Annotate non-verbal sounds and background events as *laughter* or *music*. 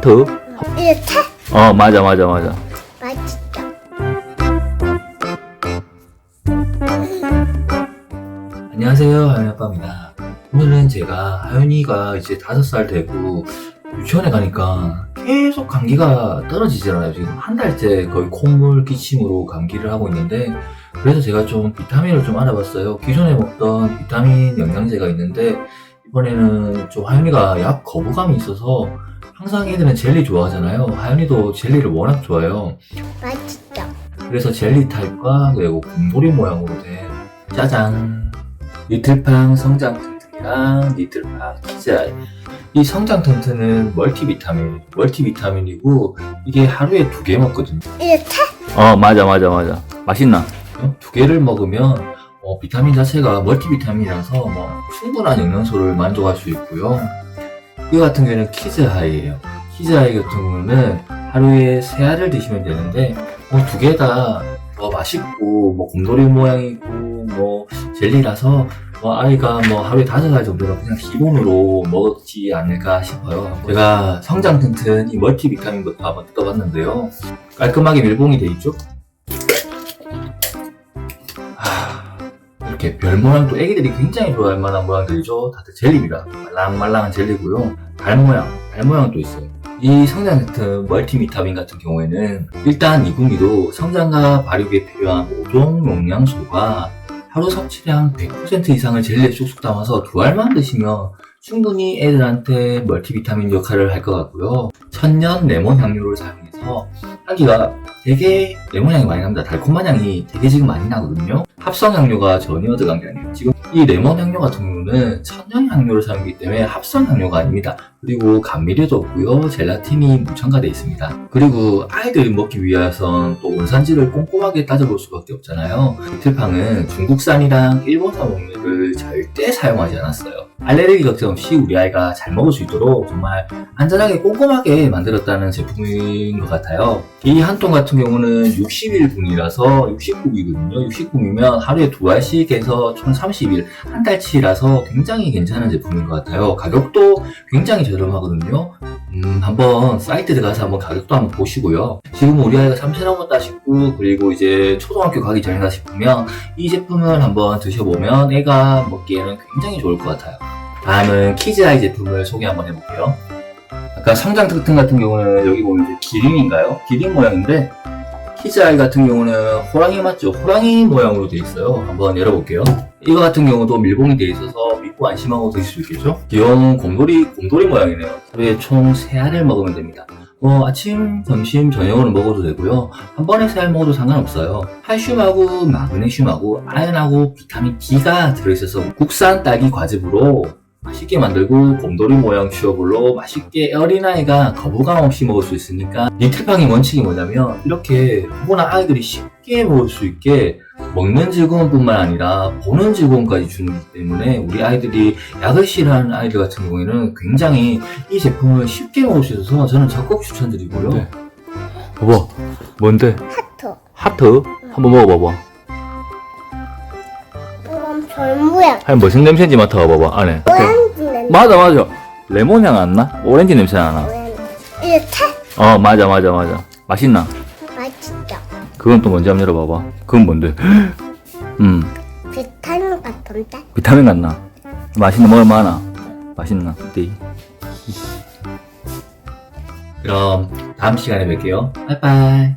하트? 이렇게 어, 맞아, 맞아, 맞아. 맛있다. 안녕하세요, 하윤이 아빠입니다. 오늘은 제가 하윤이가 이제 다섯 살 되고 유치원에 가니까 계속 감기가 떨어지질 않아요. 지금 한 달째 거의 콧물 기침으로 감기를 하고 있는데 그래서 제가 좀 비타민을 좀 알아봤어요. 기존에 먹던 비타민 영양제가 있는데 이번에는 좀 하윤이가 약 거부감이 있어서 항상 애들은 젤리 좋아하잖아요. 하윤이도 젤리를 워낙 좋아해요. 맛있다. 그래서 젤리 타입과 그리고 곰돌이 모양으로 된 짜잔 리틀팡 성장 튼튼이랑 리틀팡 키즈아이 이 성장 튼튼은 멀티비타민 멀티비타민이고 이게 하루에 두 개 먹거든요 이렇게 어 맞아 맞아 맞아 맛있나? 어? 두 개를 먹으면 어, 비타민 자체가 멀티비타민이라서 뭐 충분한 영양소를 만족할 수 있고요 이거 같은 경우에는 키즈하이예요 키즈하이 같은 경우는 하루에 세 알을 드시면 되는데 어, 두개다뭐 맛있고 뭐 곰돌이 모양이고 뭐 젤리라서 뭐 아이가 뭐 하루에 다섯 알 정도는 그냥 기본으로 먹지 않을까 싶어요. 제가 성장 튼튼 이 멀티비타민부터 한번 뜯어봤는데요. 깔끔하게 밀봉이 돼 있죠? 이렇게 별 모양 도 애기들이 굉장히 좋아할 만한 모양들이죠. 다들 젤리입니다. 말랑말랑한 젤리고요. 달 모양, 달 모양도 있어요. 이 성장 튼튼 멀티비타민 같은 경우에는 일단 이군이도 성장과 발육에 필요한 모종 영양소가 하루 섭취량 100% 이상을 젤리에 쑥쑥 담아서 두 알만 드시면 충분히 애들한테 멀티비타민 역할을 할 것 같고요. 천년 레몬 향료를 사용 해서 향기가 되게 레몬 향이 많이 납니다. 달콤한 향이 되게 지금 많이 나거든요. 합성 향료가 전혀 들어간 게 아니에요. 지금 이 레몬 향료 같은 경우는 천연 향료를 사용하기 때문에 합성 향료가 아닙니다. 그리고 감미료도 없고요. 젤라틴이 무첨가되어 있습니다. 그리고 아이들이 먹기 위해선 또 원산지를 꼼꼼하게 따져볼 수밖에 없잖아요. 리틀팡은 중국산이랑 일본산 원료를 절대 사용하지 않았어요. 알레르기 걱정 없이 우리 아이가 잘 먹을 수 있도록 정말 안전하게 꼼꼼하게 만들었다는 제품인 것 같아요. 이 한 통 같은 경우는 60일 분이라서 60국이거든요. 60국이면 하루에 두 알씩 해서 총 30일, 한 달치라서 굉장히 괜찮은 제품인 것 같아요. 가격도 굉장히 저렴하거든요. 음, 한번 사이트 들어가서 한번 가격도 한번 보시고요. 지금 우리 아이가 3세 넘었다 싶고, 그리고 이제 초등학교 가기 전이다 싶으면 이 제품을 한번 드셔보면 애가 먹기에는 굉장히 좋을 것 같아요. 다음은 키즈아이 제품을 소개 한번 해볼게요. 아까 성장 특징 같은 경우는 여기 보면 기린인가요? 기린 모양인데 키즈아이 같은 경우는 호랑이 맞죠? 호랑이 모양으로 되어 있어요. 한번 열어볼게요. 이거 같은 경우도 밀봉이 되어 있어서 믿고 안심하고 드실 수 있겠죠? 귀여운 곰돌이, 곰돌이 모양이네요. 하루에 총 3알을 먹으면 됩니다. 뭐 아침, 점심, 저녁으로 먹어도 되고요. 한 번에 3알 먹어도 상관없어요. 칼슘하고 마그네슘하고 아연하고 비타민 D가 들어있어서 국산 딸기 과즙으로 맛있게 만들고 곰돌이 모양 취업으로 맛있게 어린아이가 거부감 없이 먹을 수 있으니까 리틀팡의 원칙이 뭐냐면 이렇게 누구나 아이들이 쉽게 먹을 수 있게 먹는 즐거움뿐만 아니라 보는 즐거움까지 주는 기 때문에 우리 아이들이 약을 싫어하는 아이들 같은 경우에는 굉장히 이 제품을 쉽게 먹을 수 있어서 저는 적극 추천드리고요. 네. 봐봐 뭔데? 하트. 하트 한번 먹어봐봐. 모양. 한 무슨 냄새인지 맡아봐봐 안에. 오렌지 냄새. 맞아 맞아. 레몬 향 안 나? 오렌지 냄새 안 나? 이렇게 어 맞아 맞아 맞아. 맛있나? 맛있다. 그건 또 뭔지 한번 열어봐봐. 그건 뭔데? *gasps* 음 비타민 같은데? 비타민 같나? 맛있나 먹을 만하나? 맛있나? 네. 그럼 다음 시간에 뵐게요. 바이바이.